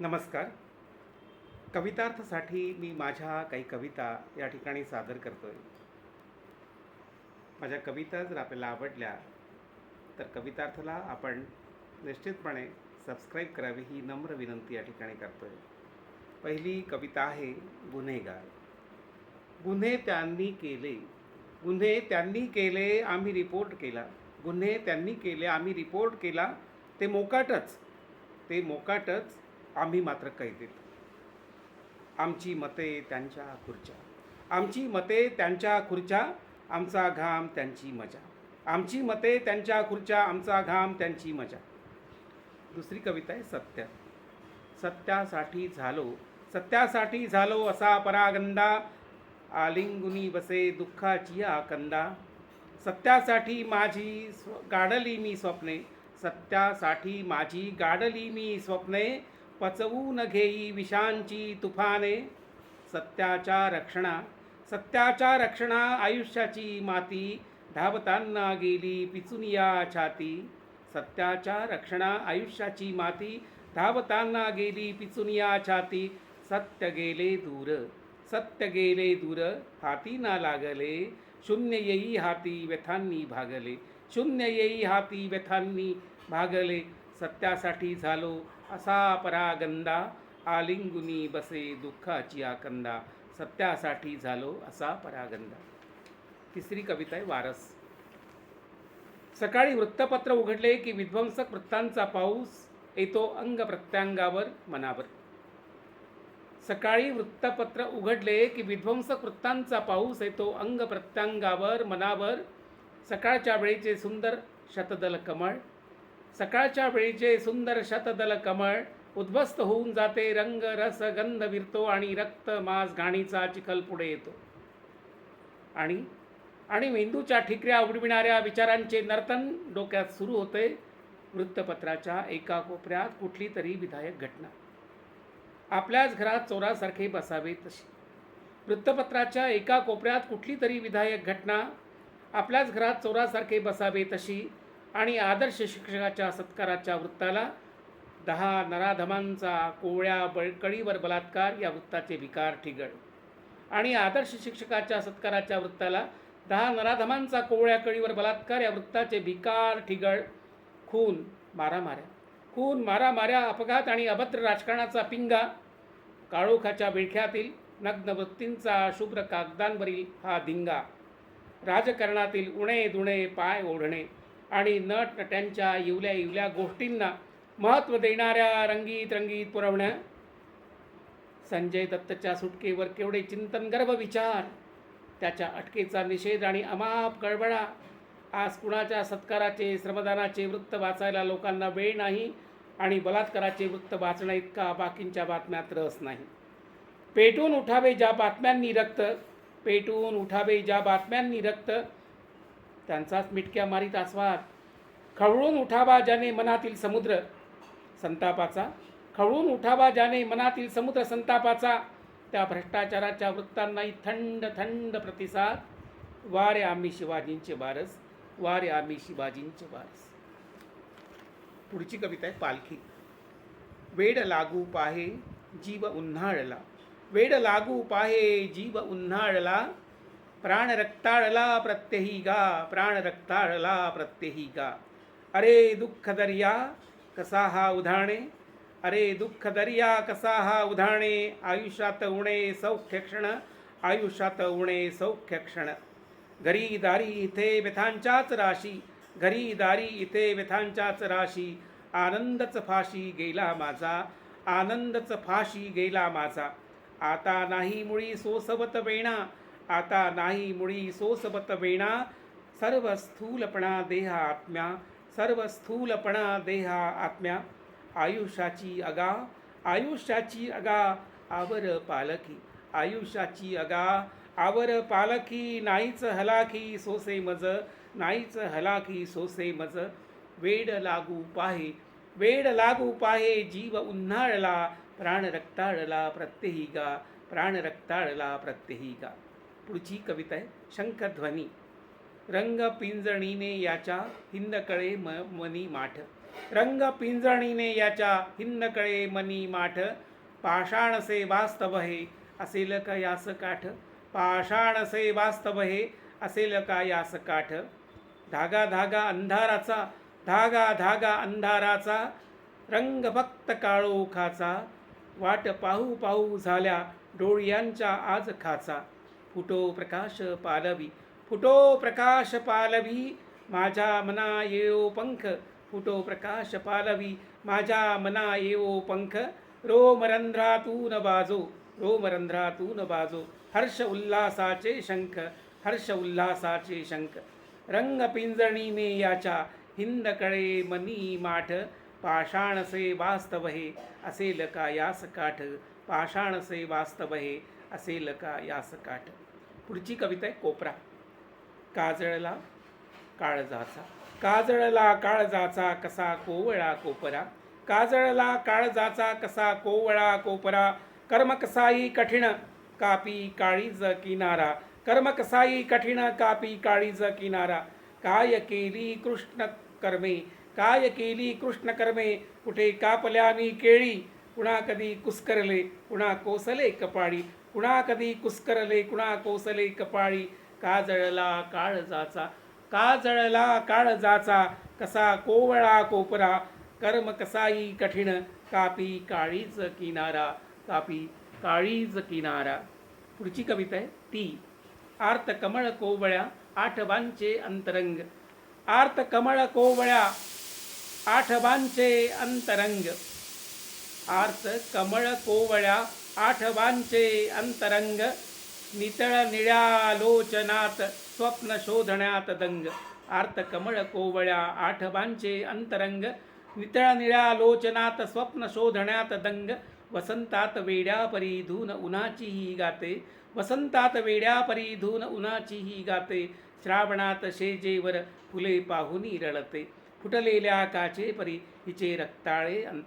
नमस्कार. कवितार्थसाठी मी माझ्या काही कविता या ठिकाणी सादर करतो आहे माझ्या कविता जर आपल्याला आवडल्या तर कवितार्थला आपण निश्चितपणे सबस्क्राईब करावी ही नम्र विनंती या ठिकाणी करतो आहे पहिली कविता आहे गुन्हेगार. गुन्हे त्यांनी केले गुन्हे त्यांनी केले आम्ही रिपोर्ट केला. गुन्हे त्यांनी केले आम्ही रिपोर्ट केला. ते मोकाटच ते मोकाटच आम्ही मात्र कैदेत आमची मते त्यांच्या खुर्च्या. आमची मते त्यांच्या खुर्च्या आमचा घाम त्यांची मजा. आमची मते त्यांच्या खुर्च्या आमचा घाम त्यांची मजा. दुसरी कविता आहे सत्य. सत्यासाठी झालो. सत्यासाठी झालो असा परागंदा आलिंगुनी बसे दुःखाची आकंदा सत्यासाठी माझी स्व गाडली मी स्वप्ने. सत्यासाठी माझी गाडली मी स्वप्ने. पचवून घेई विषांची तुफाने. सत्याच्या रक्षणा सत्याच्या रक्षणा आयुष्याची माती. धावताना गेली पिचून या छाती. सत्याच्या रक्षणा आयुष्याची माती. धावताना गेली पिचून या छाती. सत्य गेले दूर सत्य गेले दूर. हाती ना लागले शून्य येई हाती व्यथांनी भागले. शून्य येई हाती व्यथांनी भागले. सत्यासाठी झालो असा परागंदा आलिंगुनी बसे दुःखाची आकंदा सत्यासाठी झालो असा परागंदा. तिसरी कविता आहे वारस. सकाळी वृत्तपत्र उघडले की विध्वंसक वृत्तांचा पाऊस येतो अंग प्रत्यांगावर मनावर. सकाळी वृत्तपत्र उघडले की विध्वंसक वृत्तांचा पाऊस येतो अंग प्रत्यांगावर मनावर. सकाळच्या वेळेचे सुंदर शतदल कमळ सकाळच्या वेळीचे सुंदर शतदल कमळ उद्ध्वस्त होऊन जाते रंग रस गंध विरतो आणि रक्त मांस घाणीचा चिखल पुढे येतो. आणि आणि मेंदूच्या ठिकऱ्या उडविणाऱ्या विचारांचे नर्तन डोक्यात सुरू होते. वृत्तपत्राच्या एका कोपऱ्यात कुठली तरी विधायक घटना. आपल्याच घरात चोरासारखे बसावे तशी वृत्तपत्राच्या एका कोपऱ्यात कुठली तरी विधायक घटना आपल्याच घरात चोरासारखे बसावे तशी आणि आदर्श शिक्षकाच्या सत्काराच्या वृत्ताला दहा नराधमांचा कोवळ्या बळकळीवर बलात्कार या वृत्ताचे विकार ठिगळ आणि आदर्श शिक्षकाच्या सत्काराच्या वृत्ताला दहा नराधमांचा कोवळ्या कळीवर बलात्कार या वृत्ताचे भिकार ठिगळ खून मारामाऱ्या. खून मारामाऱ्या अपघात आणि अभद्र राजकारणाचा पिंगा काळोखाच्या विळख्यातील नग्न वृत्तींचा शुभ्र कागदांवरील हा धिंगा. राजकारणातील उणे दुणे पाय ओढणे आणि नट नट्यांच्या इवल्या इवल्या गोष्टींना महत्त्व देणाऱ्या रंगीत रंगीत पुरवण्या संजय दत्तच्या सुटकेवर केवढे चिंतनगर्भ विचार. त्याच्या अटकेचा निषेध आणि अमाप गडबडा आज कुणाच्या सत्काराचे श्रमदानाचे वृत्त वाचायला लोकांना वेळ नाही आणि बलात्काराचे वृत्त वाचणं इतका बाकींच्या बातम्यात रस नाही. पेटून उठावे ज्या बातम्यांनी रक्त पेटून उठावे ज्या बातम्यांनी रक्त त्यांचाच मिटक्या मारीत आस्वाद. खवळून उठावा ज्याने मनातील समुद्र. संतापाचा. खवळून उठावा ज्याने मनातील समुद्र संतापाचा. त्या भ्रष्टाचाराच्या वृत्तांनाही थंड थंड प्रतिसाद. वारे आम्ही शिवाजींचे वारस. वारे आम्ही शिवाजींचे वारस. पुढची कविता आहे पालखी. वेड लागू पाहे जीव उन्हाळला. वेड लागू पाहे जीव उन्हाळला. प्राण रक्ताळला प्रत्यही गा प्राण रक्ताळला प्रत्यही गा. अरे दुःख दर्या कसा हा उधाणे? अरे दुःख दर्या कसा हा उधाणे? आयुष्यात उणे सौख्य क्षण आयुष्यात उणे सौख्य क्षण. घरी दारी इथे व्यथांच्याच राशी घरी दारी इथे व्यथांच्याच राशी. आनंदच फाशी गेला माझा आनंदच फाशी गेला माझा. आता नाही मुळी सोसवत वेणा आता नाही मुळी सोसबत वेणा सर्व स्थूलपणा देहा आत्म्या सर्व स्थूलपणा देहा आत्म्या. आयुष्याची अगा आयुष्याची अगा आवर पालखी. आयुष्याची अगा आवर पालखी नाहीच हलाखी सोसे मज नाहीच हलाखी सोसे मज. वेड लागू पाहे वेड लागू पाहे जीव उन्हाळला प्राण रक्ताळला प्रत्यही गा प्राण रक्ताळला प्रत्यही गा. पुढची कविता आहे शंखध्वनी. रंग पिंजणीने याच्या हिंदकळे म मनी माठ. रंग पिंजणीने याच्या हिंदकळे मनी माठ. पाषाणसे वास्तव हे असेल का यास काठ? पाषाणसे वास्तव हे असेल का यास काठ? धागा धागा अंधाराचा धागा धागा अंधाराचा रंग फक्त काळोखाचा. वाट पाहू पाहू झाल्या डोळ्यांच्या आज खाचा. फुटो प्रकाश पालवी। फुटो प्रकाश पालवी माझ्या मना येओ पंख। फुटो प्रकाश पालवी माझ्या मना येओ पंख रोमरंध्रातून बाजो रोमरंध्रातून बाजो। हर्ष उल्हासाचे शंख हर्ष उल्हासाचे शंख। रंग पिंजणी मे याच्या हिंदकडे मनी माठ। पाषाणसे वास्तव हे असेल का यास काठ पाषाणसे वास्तव हे असेल का यास काठ पुढची कविता आहे कोपरा. काजळला काळजाचा. काजळला काळजाचा कसा कोवळा कोपरा. काजळला काळजाचा कसा कोवळा कोपरा. कर्म कसाई कठीण कापी काळीज किनारा. कर्म कसाई कठीण कापी काळीज किनारा. काय केली कृष्ण कर्मे? काय केली कृष्ण कर्मे? कुठे कापल्यानी केळी? कुणा कधी कुस्करले? कुणा कोसले कपाळी? कुणा कधी कुस्करले कुणा कोसले कपाळी काजळला काळजाचा. काजळला काळजाचा कसा कोवळा कोपरा कर्म कसाई कठीण कापी काळीच किनारा कापी काळीज किनारा. पुढची कविता आहे ती. आर्त कमळ कोवळ्या आठवांचे अंतरंग. आर्त कमळ कोवळ्या आठवांचे अंतरंग. आर्त कमळ कोवळ्या आठवांचे अंतरंग नितळ निळ्यालोचनात स्वप्न शोधण्यात दंग. आर्त कमळ कोवळ्या आठवांचे अंतरंग नितळ निळ्यालोचनात स्वप्न शोधण्यात दंग. वसंतात वेड्या परी धून उन्हाची ही गाते. वसंतात वेड्या परी धून उन्हाची ही गाते. श्रावणात शेजेवर फुले पाहुनी रळते फुटलेल्या काचे परी हिचे रक्ताळे अंत